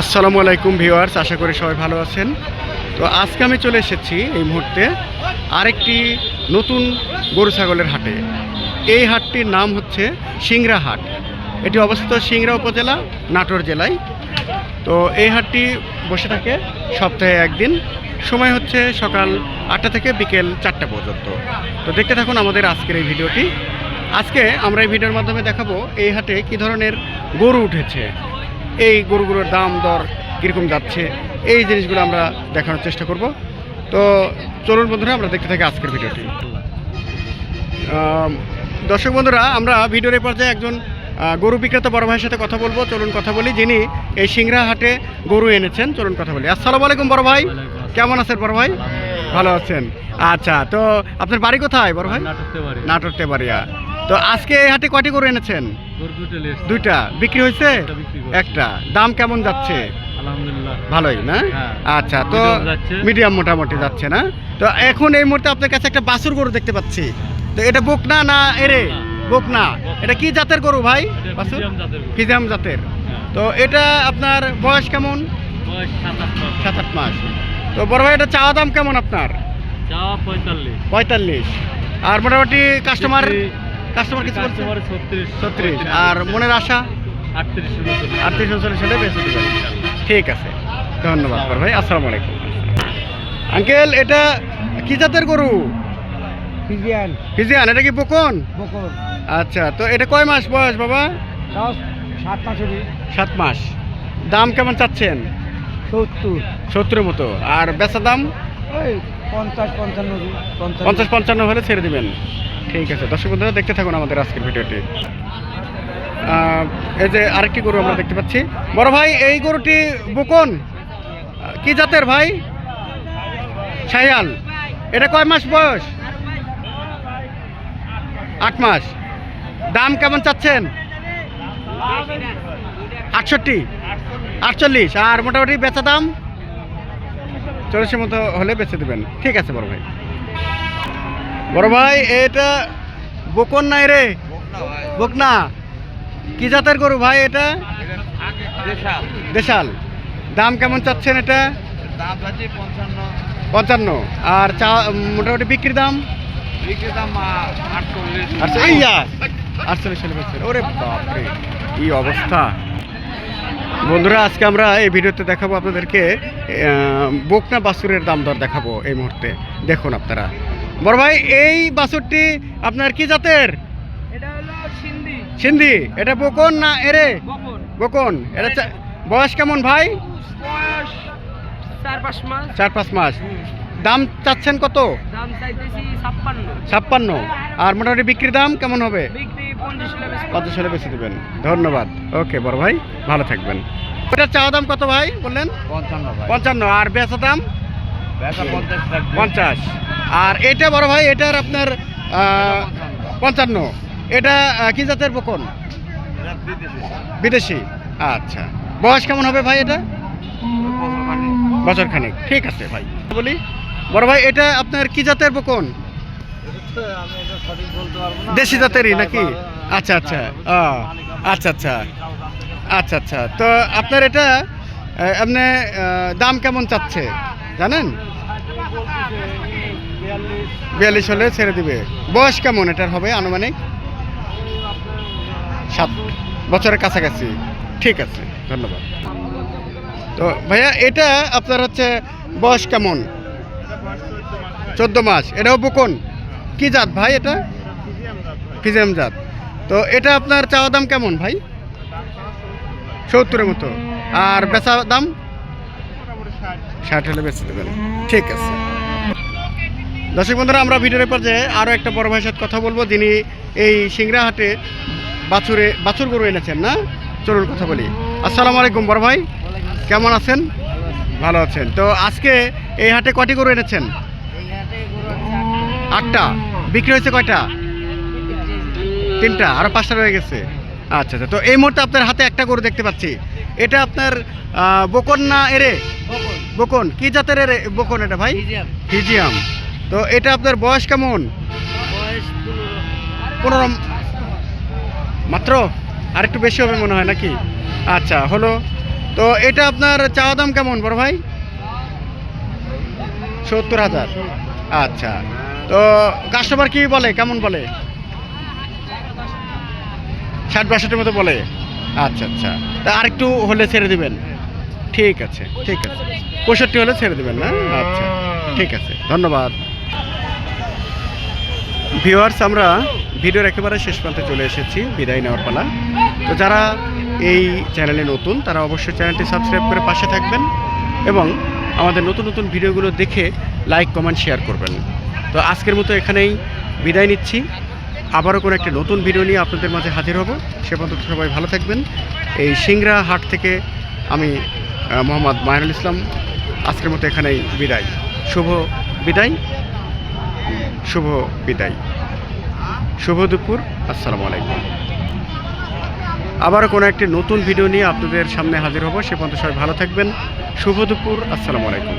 আসসালামু আলাইকুম ভিউয়ার্স, আশা করি সবাই ভালো আছেন। তো আজকে আমি চলে এসেছি এই মুহূর্তে আরেকটি নতুন গরু ছাগলের হাটে। এই হাটটির নাম হচ্ছে সিংরা হাট। এটি অবস্থিত সিংরা উপজেলা, নাটোর জেলায়। তো এই হাটটি বসে থাকে সপ্তাহে একদিন, সময় হচ্ছে সকাল আটটা থেকে বিকেল চারটা পর্যন্ত। তো দেখতে থাকুন আমাদের আজকের এই ভিডিওটি। আজকে আমরা এই ভিডিওর মাধ্যমে দেখাবো এই হাটে কী ধরনের গরু উঠেছে। এই গরুগুলোর দাম দর কীরকম যাচ্ছে এই জিনিসগুলো আমরা দেখানোর চেষ্টা করব। তো চলুন বন্ধুরা আমরা দেখতে থাকি আজকের ভিডিওটি। দর্শক বন্ধুরা আমরা ভিডিওর এই পর্যায়ে একজন গরু বিক্রেতা বড় ভাইয়ের সাথে কথা বলব। চলুন কথা বলি যিনি এই সিংড়া হাটে গরু এনেছেন চলুন কথা বলি। আসসালামু আলাইকুম বড় ভাই। কেমন আছেন বড় ভাই? ভালো আছেন। আচ্ছা তো আপনার বাড়ি কোথায় বড় ভাই? নাটকতে তেবাড়িয়া তো আজকে এই হাটে কয়টি গরু এনেছেন? দুইটা। বিক্রি হয়েছে? একটা। দাম কেমন যাচ্ছে? ভালোই না? হ্যাঁ। আচ্ছা তো মিডিয়াম মোটামুটি যাচ্ছে না? তো এখন এই মুহূর্তে আপনার কাছে একটা বাছুর গরু দেখতে পাচ্ছি। তো এটা বকনা না না এরে? বকনা এটা কি জাতের গরু ভাই? গরু। ফিজাম জাতের। হ্যাঁ। তো এটা আপনার বয়স কেমন? সাত আট মাস। তো বড় ভাই এটা চাওয়া দাম কেমন আপনার? চাওয়া পঁয়তাল্লিশ। পঁয়তাল্লিশ। আর মোটামুটি কাস্টমার কাস্টমার কিছু বলছে ছত্রিশ। ছত্রিশ। আর মনের আশা? আটত্রিশ আটত্রিশ উনচল্লিশ হলে বেঁচে দেবেন। ঠিক আছে। ধন্যবাদ ভাই। আসসালামু আলাইকুম। আঙ্কেল এটা কি জাতের গরু? ফিজিয়ান। ফিজিয়ান এটা কি বকন? বকর আচ্ছা তো এটা কয় মাস বয়স বাবা? সাত মাসেরই। সাত মাস। দাম কেমন চাচ্ছেন? সত্তর। সত্তরের মতো। আর বেচা দাম? ওই পঞ্চাশ পঞ্চান্ন পঞ্চান্ন। পঞ্চাশ পঞ্চান্ন হলে ছেড়ে দিবেন। ঠিক আছে। দর্শক বন্ধুরা, দেখতে থাকুন আমাদের আজকের ভিডিওটি। এই যে আরেকটি গরু আমরা দেখতে পাচ্ছি। বড় ভাই, এই গরুটি বকন? কি জাতের ভাই? শাহিয়াল। এটা কয় মাস বয়স? আট মাস। দাম কেমন চাচ্ছেন? আটষট্টি। আটচল্লিশ। আর মোটামুটি বেচা দাম? চল্লিশের মতো হলে বেচে দেবেন। ঠিক আছে, বড় ভাই। বড় ভাই, এটা বকন নাই রে। বকনা কি জাতের গরু ভাই এটা? দেশাল। দাম কেমন চাচ্ছেন এটা? পঞ্চান্ন। আর চা, মোটামুটি বিক্রির দাম? ওরে বাপরে অবস্থা। বন্ধুরা, আজকে আমরা এই ভিডিওতে দেখাবো আপনাদেরকে বকনা বাছুরের দাম দর দেখাবো এই মুহূর্তে। দেখুন আপনারা। বড় ভাই এই বাছুরটি আপনার কি জাতের? এটা হলো সিন্ধি। সিন্ধি। এটা বকন না এরে? বকন। এটা চা- বয়স কেমন ভাই? বয়স চার পাঁচ মাস। চার পাঁচ মাস। দাম চাচ্ছেন কত? দাম চাইতেছি ছাপ্পান্ন। আর মোটামুটি বিক্রির দাম কেমন হবে? বিক্রি পঞ্চাশ হলে বেশি। দেবেন। ধন্যবাদ। ওকে বড় ভাই ভালো থাকবেন। ওটার চাওয়া দাম কত ভাই বললেন? পঞ্চান্ন। আর বেচা দাম? পঞ্চাশ আর এটা বড় ভাই এটার আপনার পঞ্চান্ন। এটা কি জাতের বকন? বিদেশি। আচ্ছা। বয়স কেমন হবে ভাই এটা? বছর খানিক ঠিক আছে ভাই। বলি বড় ভাই এটা আপনার কি জাতের বকন? দেশি জাতেরই নাকি? আচ্ছা আচ্ছা। আচ্ছা আচ্ছা। আচ্ছা আচ্ছা। তো আপনার এটা আপনি দাম কেমন চাচ্ছে? জানেন? বিয়াল্লিশ হলে ছেড়ে দিবে। বয়স কেমন এটার হবে আনুমানিক? সাত বছরের কাছাকাছি। ঠিক আছে, ধন্যবাদ। তো ভাইয়া, এটা আপনার হচ্ছে বয়স কেমন? চোদ্দ মাস। এটাও বকন। কি জাত ভাই এটা? ফিজিয়াম জাত। তো এটা আপনার চাওয়া দাম কেমন ভাই? সত্তরের মতো। আর বেচা দাম? ষাট হলে বেচে দেবেন। ঠিক আছে। দর্শক বন্ধুরা আমরা ভিডিওর পর্যায়ে আরও একটা বড় ভাইয়ের সাথে কথা বলব যিনি এই সিংড়া হাটে বাছুরে বাছুর গরু এনেছেন না? চলুন কথা বলি। আসসালামু আলাইকুম বড় ভাই। কেমন আছেন? ভালো আছেন। তো আজকে এই হাটে কটি গরু এনেছেন? আটটা। বিক্রি হয়েছে কয়টা? তিনটা। আরও পাঁচটা রয়ে গেছে। আচ্ছা আচ্ছা। তো এই মুহূর্তে আপনার হাতে একটা গরু দেখতে পাচ্ছি। এটা আপনার বকন না এরে? বকন। কি জাতের এরে? বকন এটা ভাই? ফিজিয়াম। তো এটা আপনার বয়স কেমন? বয়স পনেরো মাত্র? আর একটু বেশি হবে মনে হয় নাকি? আচ্ছা হলো। তো এটা আপনার চাওয়া দাম কেমন বড় ভাই? সত্তর হাজার। আচ্ছা। তো কাস্টমার কি বলে? কেমন বলে? ষাট বাষট্টির মতো বলে। আচ্ছা আচ্ছা। তা আরেকটু হলে ছেড়ে দিবেন। ঠিক আছে ঠিক আছে। পঁয়ষট্টি হলে ছেড়ে দেবেন না? আচ্ছা ঠিক আছে। ধন্যবাদ। ভিউয়ার্স, আমরা ভিডিওর একেবারে শেষ প্রান্তে চলে এসেছি, বিদায় নেওয়ার পালা। তো যারা এই চ্যানেলে নতুন, তারা অবশ্যই চ্যানেলটি সাবস্ক্রাইব করে পাশে থাকবেন এবং আমাদের নতুন নতুন ভিডিওগুলো দেখে লাইক, কমেন্ট, শেয়ার করবেন। তো আজকের মতো এখানেই বিদায় নিচ্ছি। আবারও কোনো একটি নতুন ভিডিও নিয়ে আপনাদের মাঝে হাজির হব। সে পর্যন্ত সবাই ভালো থাকবেন। এই সিংড়া হাট থেকে আমি মোহাম্মদ মাহিনুল ইসলাম, আজকের মতো এখানেই বিদায়। শুভ বিদায়। শুভ বিদায়। শুভ দুপুর, আসসালামু আলাইকুম। আবার কোনো একটি নতুন ভিডিও নিয়ে আপনাদের সামনে হাজির হব। সে পর্যন্ত সবাই ভালো থাকবেন। শুভ দুপুর, আসসালামু আলাইকুম।